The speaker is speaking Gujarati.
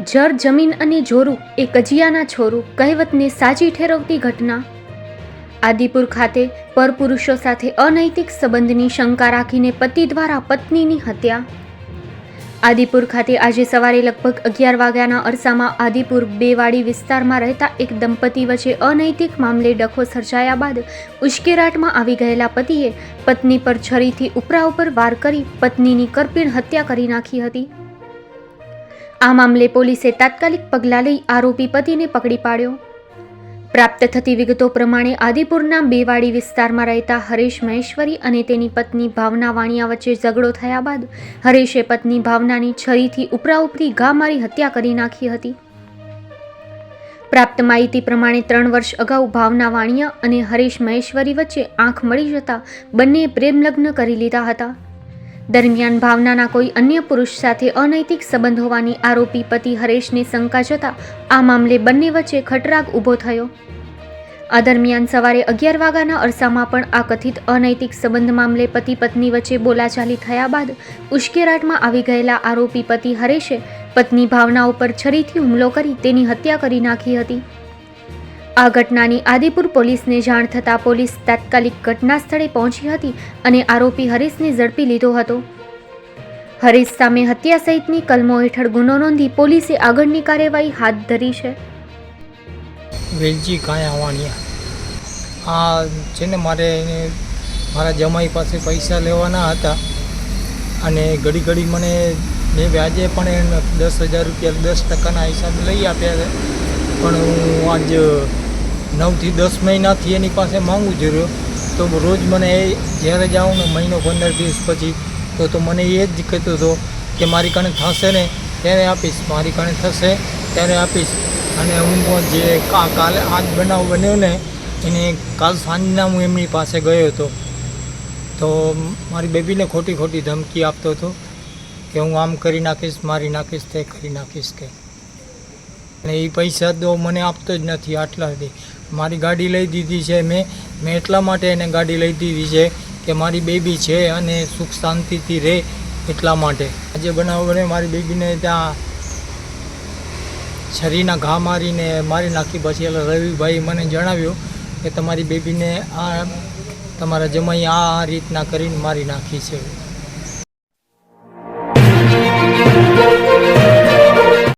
જર જમીન અને જોરું એ કજિયાના છોરું કહેવતને સાચી ઠેરવતી ઘટના. આદિપુર ખાતે પરપુરુષો સાથે અનૈતિક સંબંધની શંકા રાખીને પતિ દ્વારા પત્નીની હત્યા. આદિપુર ખાતે આજે સવારે લગભગ અગિયાર વાગ્યાના અરસામાં આદિપુર બેવાડી વિસ્તારમાં રહેતા એક દંપતી વચ્ચે અનૈતિક મામલે ડખો સર્જાયા બાદ ઉશ્કેરાટમાં આવી ગયેલા પતિએ પત્ની પર છરીથી ઉપરા ઉપર વાર કરી પત્નીની કરપીણ હત્યા કરી નાખી હતી. આ મામલે પોલીસે તાત્કાલિક પગલાં લઈ આરોપી પતિને પકડી પાડ્યો. પ્રાપ્ત થતી વિગતો પ્રમાણે આદિપુરના બેવાડી વિસ્તારમાં રહેતા હરેશ મહેશ્વરી અને તેની પત્ની ભાવના વાણિયા વચ્ચે ઝઘડો થયા બાદ હરેશે પત્ની ભાવનાની છરીથી ઉપરા ઉપરી ઘા મારી હત્યા કરી નાખી હતી. પ્રાપ્ત માહિતી પ્રમાણે ત્રણ વર્ષ અગાઉ ભાવના વાણિયા અને હરેશ મહેશ્વરી વચ્ચે આંખ મળી જતા બંનેએ પ્રેમલગ્ન કરી લીધા હતા. દરમિયાન ભાવનાના કોઈ અન્ય પુરુષ સાથે અનૈતિક સંબંધ હોવાની આરોપી પતિ હરેશને શંકા જતા આ મામલે બંને વચ્ચે ખટરાગ ઊભો થયો. આ દરમિયાન સવારે અગિયાર વાગ્યાના અરસામાં પણ આ કથિત અનૈતિક સંબંધ મામલે પતિ પત્ની વચ્ચે બોલાચાલી થયા બાદ ઉશ્કેરાટમાં આવી ગયેલા આરોપી પતિ હરેશે પત્ની ભાવના ઉપર છરીથી હુમલો કરી તેની હત્યા કરી નાખી હતી. આ ઘટનાની આદિપુર પોલીસને જાણ થતાં પોલીસ તાત્કાલિક ઘટના સ્થળે પહોંચી હતી અને આરોપી હરીશને ઝડપી લીધો હતો. હરીશ સામે હત્યા સહિતની કલમો હેઠળ ગુનો નોંધી પોલીસે આગળની કાર્યવાહી હાથ ધરી છે. વેલજી કાયા વાણિયા આ છે ને મારે મારા જમાઈ પાસે પૈસા લેવાના હતા અને ઘડી ઘડી મને મેં વ્યાજે પણ દસ હજાર રૂપિયા દસ ટકાના હિસાબે લઈ આપ્યા છે. પણ હું આજ નવથી દસ મહિનાથી એની પાસે માંગવું રહ્યો તો રોજ મને એ જ્યારે જાઉં ને મહિનો પંદર દિવસ પછી, તો તો મને એ જ કહેતો હતો કે મારી કણે થશે ને, ત્યારે આપીશ. મારી કણે થશે, ત્યારે આપીશ. અને હું જે કાલે આજ બનાવ બન્યો ને, એને કાલ સાંજના હું એમની પાસે ગયો હતો. તો મારી બેબીને ખોટી ખોટી ધમકી આપતો હતો કે હું આમ કરી નાખીશ, મારી નાખીશ, તે કરી નાખીશ કે. અને એ પૈસા તો મને આપતો જ નથી આટલા સુધી મારી ગાડી લઈ દીધી છે મેં. મેં એટલા માટે એને ગાડી લઈ દીધી છે કે મારી બેબી છે અને સુખ શાંતિથી રહે એટલા માટે. આજે બનાવ બને મારી બેબીને ત્યાં છરીના ઘા મારીને મારી નાખી પછી એટલે રવિભાઈ મને જણાવ્યું કે તમારી બેબીને આ તમારા જમાઈ આ રીતના કરીને મારી નાખી છે.